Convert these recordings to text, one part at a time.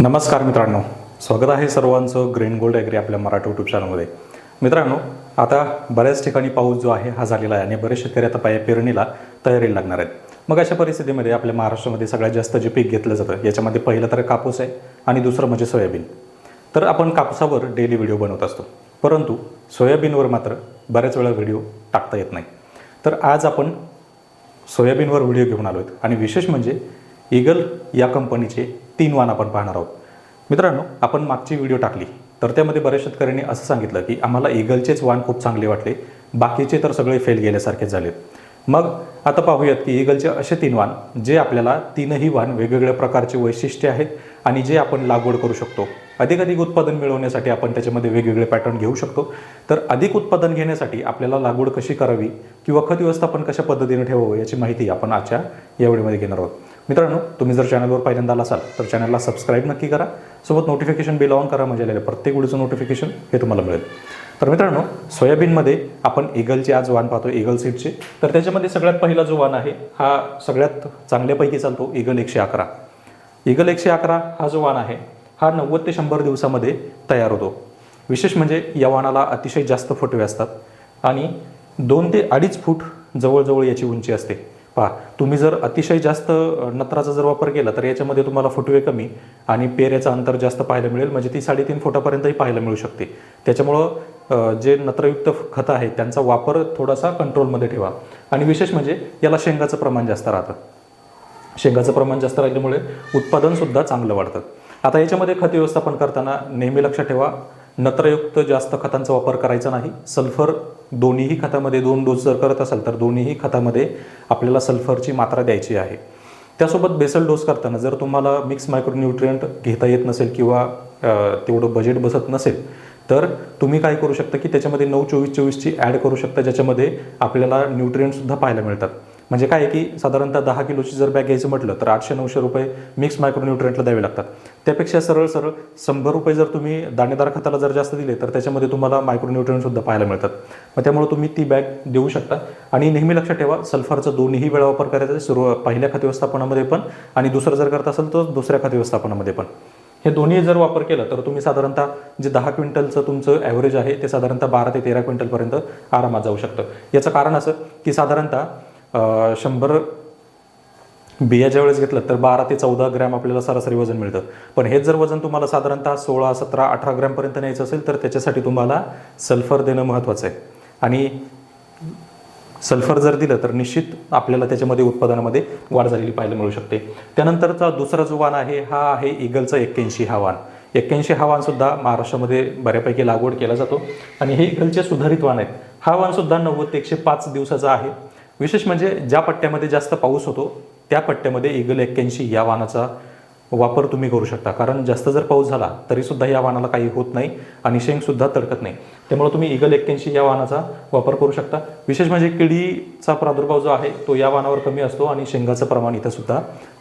नमस्कार मित्रांनो. स्वागत आहे सर्वांचं ग्रीन गोल्ड ॲग्री आपल्या मराठी यूट्यूब चॅनलमध्ये मित्रांनो आता बऱ्याच ठिकाणी पाऊस जो आहे हा झालेला आहे आणि बरेच शेतकरी आता पाया पेरणीला तयारीला लागणार आहेत. मग अशा परिस्थितीमध्ये आपल्या महाराष्ट्रामध्ये सगळ्यात जास्त जे पीक घेतलं जातं याच्यामध्ये पहिलं तर कापूस आहे आणि दुसरं म्हणजे सोयाबीन. तर आपण कापसावर डेली व्हिडिओ बनवत असतो. परंतु सोयाबीनवर मात्र बऱ्याच वेळा व्हिडिओ टाकता येत नाही. तर आज आपण सोयाबीनवर व्हिडिओ घेऊन आलो आहेत आणि विशेष म्हणजे ईगल या कंपनीचे तीन वाण आपण पाहणार आहोत. मित्रांनो आपण मागची व्हिडिओ टाकली तर त्यामध्ये बऱ्याच शेतकऱ्यांनी असं सांगितलं की आम्हाला ईगलचेच वाण खूप चांगले वाटले बाकीचे तर सगळे फेल गेल्यासारखेच झालेत. मग आता पाहूयात की ईगलचे असे तीन वाण जे आपल्याला तीनही वाण वेगवेगळ्या प्रकारचे वैशिष्ट्ये आहेत आणि जे आपण लागवड करू शकतो. अधिक अधिक उत्पादन मिळवण्यासाठी आपण त्याच्यामध्ये वेगवेगळे पॅटर्न घेऊ शकतो. तर अधिक उत्पादन घेण्यासाठी आपल्याला लागवड कशी करावी किंवा खत व्यवस्थापन कशा पद्धतीने ठेवावं याची माहिती आपण आजच्या या व्हिडिओमध्ये घेणार आहोत. मित्रांनो तुम्ही जर चॅनलवर पहिल्यांदा आला असाल तर चॅनलला सबस्क्राईब नक्की करा. सोबत नोटिफिकेशन बिल ऑन करा म्हणजे आलेलं प्रत्येक व्हिडिओचं नोटिफिकेशन हे तुम्हाला मिळेल. तर मित्रांनो सोयाबीनमध्ये आपण एगलचे आज वाण पाहतो एगल सीटचे तर त्याच्यामध्ये सगळ्यात पहिला जो वाण आहे हा सगळ्यात चांगल्यापैकी चालतो ईगल एकशे अकरा. ईगल एकशे अकरा हा जो वाण आहे हा नव्वद ते शंभर दिवसामध्ये तयार होतो. विशेष म्हणजे या वाणाला अतिशय जास्त फुटवे असतात आणि दोन ते अडीच फूट जवळजवळ याची उंची असते. पहा तुम्ही जर अतिशय जास्त नत्राचा जर वापर केला तर याच्यामध्ये तुम्हाला फुटवे कमी आणि पेऱ्याचं अंतर जास्त पाहायला मिळेल. म्हणजे ती साडेतीन फुटापर्यंतही पाहायला मिळू शकते. त्याच्यामुळं जे नत्रयुक्त खतं आहेत त्यांचा वापर थोडासा कंट्रोलमध्ये ठेवा. आणि विशेष म्हणजे याला शेंगाचं प्रमाण जास्त राहतं. शेंगाचं प्रमाण जास्त राहिल्यामुळे उत्पादनसुद्धा चांगलं वाढतं. आता याच्यामध्ये खत व्यवस्थापन करताना नेहमी लक्षात ठेवा. नत्रयुक्त जास्त खतांचा वापर करायचा नाही. सल्फर दोन्हीही खतामध्ये दोन डोस जर करत असाल तर दोन्हीही खतामध्ये आपल्याला सल्फरची मात्रा द्यायची आहे. त्यासोबत बेसल डोस करताना जर तुम्हाला मिक्स मायक्रोन्यूट्रियंट घेता येत नसेल किंवा तेवढं बजेट बसत नसेल तर तुम्ही काय करू शकता की त्याच्यामध्ये नऊ चोवीस चोवीसची ॲड करू शकता ज्याच्यामध्ये आपल्याला न्यूट्रियंटसुद्धा पाहायला मिळतात. म्हणजे काय आहे की साधारणतः दहा किलोची जर बॅग घ्यायचं म्हटलं तर आठशे नऊशे रुपये मिक्स मायक्रोन्यूट्रियंटला द्यावे लागतात. त्यापेक्षा सरळ सरळ शंभर रुपये जर तुम्ही दाणेदार खताला जर जास्त दिले तर त्याच्यामध्ये तुम्हाला मायक्रोन्यूट्रियंटसुद्धा पाहायला मिळतात. मग त्यामुळे तुम्ही ती बॅग देऊ शकता. आणि नेहमी लक्षात ठेवा सल्फरचा दोन्हीही वेळा वापर करायचा आहे सुरू पहिल्या खत व्यवस्थापनामध्ये पण आणि दुसरं जर करत असेल तर दुसऱ्या खत व्यवस्थापनामध्ये पण. हे दोन्ही जर वापर केलं तर तुम्ही साधारणतः जे दहा क्विंटलचं तुमचं ॲव्हरेज आहे ते साधारणतः बारा ते तेरा क्विंटलपर्यंत आरामात जाऊ शकतं. याचं कारण असं की साधारणतः शंभर बिया ज्या वेळेस घेतलं तर बारा ते चौदा ग्रॅम आपल्याला सरासरी वजन मिळतं. पण हेच जर वजन तुम्हाला साधारणतः सोळा सतरा अठरा ग्रॅमपर्यंत न्यायचं असेल तर त्याच्यासाठी तुम्हाला सल्फर देणं महत्त्वाचं आहे. आणि सल्फर जर दिलं तर निश्चित आपल्याला त्याच्यामध्ये उत्पादनामध्ये वाढ झालेली पाहायला मिळू शकते. त्यानंतरचा दुसरा जो वाण आहे हा आहे इगलचा एक्क्याऐंशी हा वाण. एक्क्याऐंशी हा वाणसुद्धा महाराष्ट्रामध्ये बऱ्यापैकी लागवड केला जातो. आणि हे इगलचे सुधारित वाण आहेत. हा वाणसुद्धा नव्वद ते एकशे पाच दिवसाचा आहे. विशेष म्हणजे ज्या पट्ट्यामध्ये जास्त पाऊस होतो त्या पट्ट्यामध्ये इगल एक्क्याऐंशी या वाहनाचा वापर तुम्ही करू शकता. कारण जास्त जर पाऊस झाला तरीसुद्धा या वाहनाला काही होत नाही आणि शेंगसुद्धा तडकत नाही. त्यामुळे तुम्ही इगल एक्क्याऐंशी या वाहनाचा वापर करू शकता. विशेष म्हणजे किडीचा प्रादुर्भाव जो आहे तो या वाहनावर कमी असतो आणि शेंगाचं प्रमाण इथंसुद्धा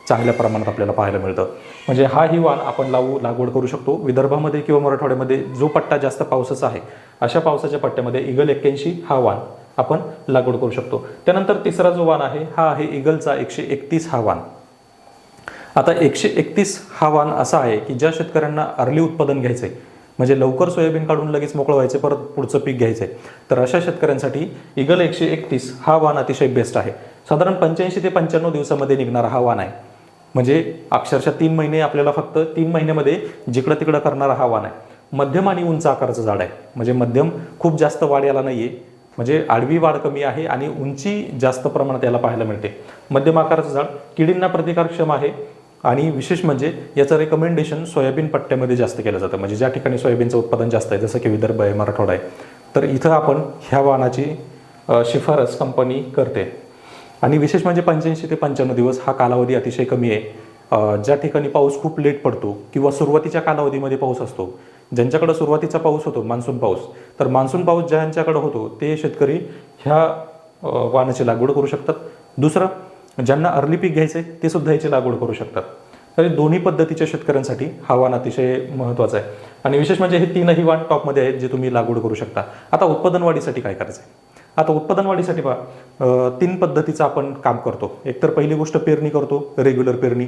चांगल्या प्रमाणात आपल्याला पाहायला मिळतं. म्हणजे हा ही वाण आपण लावू लागवड करू शकतो. विदर्भामध्ये किंवा मराठवाड्यामध्ये जो पट्टा जास्त पावसाचा आहे अशा पावसाच्या पट्ट्यामध्ये इगल एक्क्याऐंशी हा वाण आपण लागवड करू शकतो. त्यानंतर तिसरा जो वाण आहे हा आहे इगलचा एकशे एकतीस हा वाण. आता एकशे एकतीस हा वाण असा आहे की ज्या शेतकऱ्यांना अर्ली उत्पादन घ्यायचं आहे म्हणजे लवकर सोयाबीन काढून लगेच मोकळं व्हायचं परत पुढचं पीक घ्यायचं आहे तर अशा शेतकऱ्यांसाठी इगल एकशे एकतीस हा वाण अतिशय बेस्ट आहे. साधारण पंच्याऐंशी ते पंच्याण्णव दिवसामध्ये निघणारा हा वाण आहे. म्हणजे अक्षरशः तीन महिने आपल्याला फक्त तीन महिन्यामध्ये जिकडं तिकडं करणारा हा वाण आहे. मध्यम आणि उंच आकाराचं झाड आहे. म्हणजे मध्यम खूप जास्त वाढ याला नाही आहे म्हणजे आडवी वाढ कमी आहे आणि उंची जास्त प्रमाणात याला पाहायला मिळते. मध्यम आकाराचं झाड किडींना प्रतिकारक्षम आहे आणि विशेष म्हणजे याचं रेकमेंडेशन सोयाबीन पट्ट्यामध्ये जास्त केलं जातं. म्हणजे ज्या ठिकाणी सोयाबीनचं उत्पादन जास्त आहे जसं की विदर्भ आहे मराठवाडा आहे तर इथं आपण ह्या वाहनाची शिफारस कंपनी करते. आणि विशेष म्हणजे पंच्याऐंशी ते पंच्याण्णव दिवस हा कालावधी अतिशय कमी आहे. ज्या ठिकाणी पाऊस खूप लेट पडतो किंवा सुरुवातीच्या कालावधीमध्ये पाऊस असतो ज्यांच्याकडं सुरुवातीचा पाऊस होतो मान्सून पाऊस तर मान्सून पाऊस ज्यांच्याकडे होतो ते शेतकरी ह्या वाणाची वाहनाची लागवड करू शकतात. दुसरं ज्यांना अर्ली पीक घ्यायचं आहे ते सुद्धा याची लागवड करू शकतात. तर दोन्ही पद्धतीच्या शेतकऱ्यांसाठी हा वाण अतिशय महत्त्वाचा आहे. आणि विशेष म्हणजे हे तीनही वाण टॉपमध्ये आहेत जे तुम्ही लागवड करू शकता. आता उत्पादन वाढीसाठी काय करायचं आहे आता उत्पादन वाढीसाठी पहा तीन पद्धतीचं आपण काम करतो. एकतर पहिली गोष्ट पेरणी करतो रेग्युलर पेरणी.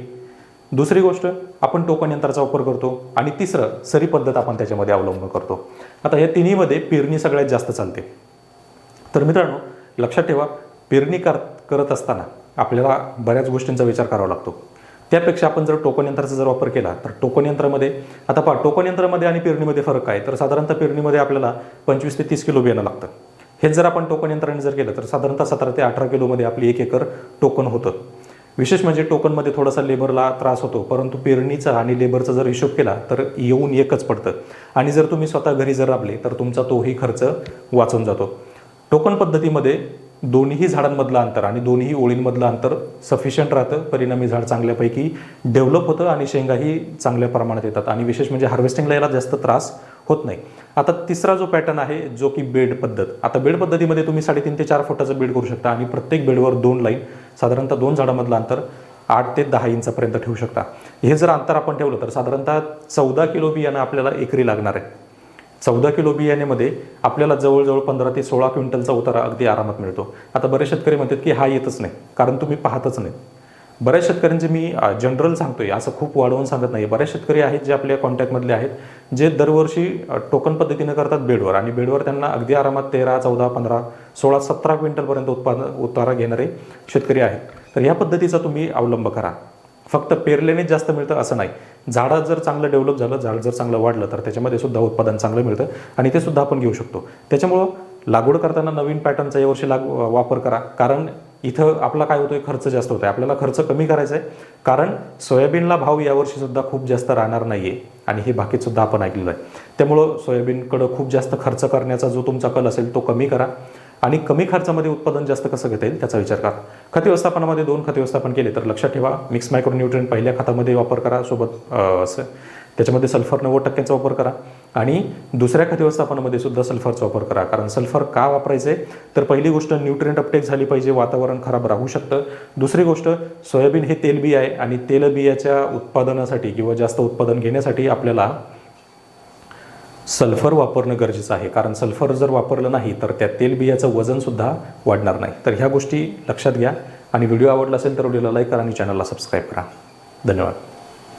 दुसरी गोष्ट आपण टोकन यंत्राचा वापर करतो आणि तिसरं सरी पद्धत आपण त्याच्यामध्ये अवलंब करतो. आता या तिन्हीमध्ये पेरणी सगळ्यात जास्त चालते. तर मित्रांनो लक्षात ठेवा पेरणी कर करत असताना आपल्याला बऱ्याच गोष्टींचा विचार करावा लागतो. त्यापेक्षा आपण जर टोकन यंत्राचा जर वापर केला तर टोकन यंत्रामध्ये आता पहा टोकन यंत्रामध्ये आणि पेरणीमध्ये फरक काय? तर साधारणतः पेरणीमध्ये आपल्याला पंचवीस ते तीस किलो बियाणं लागतं. हेच जर आपण टोकन यंत्राने जर केलं तर साधारणतः सतरा ते अठरा किलोमध्ये आपली एक एकर टोकन होतं. विशेष म्हणजे टोकनमध्ये थोडासा लेबरला त्रास होतो परंतु पेरणीचा आणि लेबरचा जर हिशोब केला तर येऊन एकच पडतं. आणि जर तुम्ही स्वतः घरी जर राबले तर तुमचा तोही खर्च वाचून जातो. टोकन पद्धतीमध्ये दोन्ही झाडांमधलं अंतर आणि दोन्ही ओळींमधलं अंतर सफिशियंट राहतं. परिणामी झाड चांगल्यापैकी डेव्हलप होतं आणि शेंगाही चांगल्या प्रमाणात येतात. आणि विशेष म्हणजे हार्वेस्टिंगला याला जास्त त्रास होत नाही. आता तिसरा जो पॅटर्न आहे जो की बेड पद्धत. आता बेड पद्धतीमध्ये तुम्ही साडेतीन ते चार फुटाचं बेड करू शकता आणि प्रत्येक बेडवर दोन लाईन साधारणतः दोन झाडामधलं अंतर आठ ते दहा इंचापर्यंत ठेवू शकता. हे जर अंतर आपण ठेवलं तर साधारणतः चौदा किलो बियाणं आपल्याला एकरी लागणार आहे. चौदा किलो बियाण्यामध्ये आपल्याला जवळजवळ पंधरा ते सोळा क्विंटलचा उतारा अगदी आरामात मिळतो. आता बरेच शेतकरी म्हणतात की हा येतच नाही कारण तुम्ही पाहतच नाही. बऱ्याच शेतकऱ्यांचे मी जनरल सांगतोय असं खूप वाढवून सांगत नाही बऱ्याच शेतकरी आहेत जे आपल्या कॉन्टॅक्टमधले आहेत. जे दरवर्षी टोकन पद्धतीनं करतात बेडवर. आणि बेडवर त्यांना अगदी आरामात तेरा चौदा पंधरा सोळा सतरा क्विंटलपर्यंत उत्पादन उतारा घेणारे शेतकरी आहेत. तर ह्या पद्धतीचा तुम्ही अवलंब करा. फक्त पेरल्यानेच जास्त मिळतं असं नाही. झाडं जर चांगलं डेव्हलप झालं झाड जर चांगलं वाढलं तर त्याच्यामध्ये सुद्धा उत्पादन चांगलं मिळतं आणि ते सुद्धा आपण घेऊ शकतो. त्याच्यामुळं लागवड करताना नवीन पॅटर्नचा यावर्षी लाग वापर करा. कारण इथं आपला काय होतोय खर्च जास्त होतोय. आपल्याला खर्च कमी करायचा आहे. कारण सोयाबीनला भाव यावर्षी सुद्धा खूप जास्त राहणार नाही आहे आणि हे बाकीसुद्धा आपण ऐकलेलं आहे. त्यामुळं सोयाबीनकडं खूप जास्त खर्च करण्याचा जो तुमचा कल असेल तो कमी करा. आणि कमी खर्चामध्ये उत्पादन जास्त कसं घेता येईल त्याचा विचार करा. खत व्यवस्थापनामध्ये दोन खत व्यवस्थापन केले तर लक्षात ठेवा. मिक्स मायक्रोन्यूट्रियन पहिल्या खतामध्ये वापर करा. सोबत असं. त्याच्यामध्ये सल्फर नव्वद टक्क्यांचा वापर करा. आणि दुसऱ्या खत व्यवस्थापनामध्ये सुद्धा सल्फरचा वापर करा. कारण सल्फर का वापरायचे? तर पहिली गोष्ट न्यूट्रिएंट अपटेक झाली पाहिजे वातावरण खराब राहू शकतं. दुसरी गोष्ट सोयाबीन हे तेलबी आहे आणि तेलबियाच्या उत्पादनासाठी किंवा जास्त उत्पादन घेण्यासाठी आपल्याला सल्फर वापरणं गरजेचं आहे. कारण सल्फर जर वापरलं नाही तर त्या तेलबियाचं वजनसुद्धा वाढणार नाही. तर ह्या गोष्टी लक्षात घ्या. आणि व्हिडिओ आवडला असेल तर व्हिडिओला लाईक करा आणि चॅनलला सबस्क्राईब करा. धन्यवाद.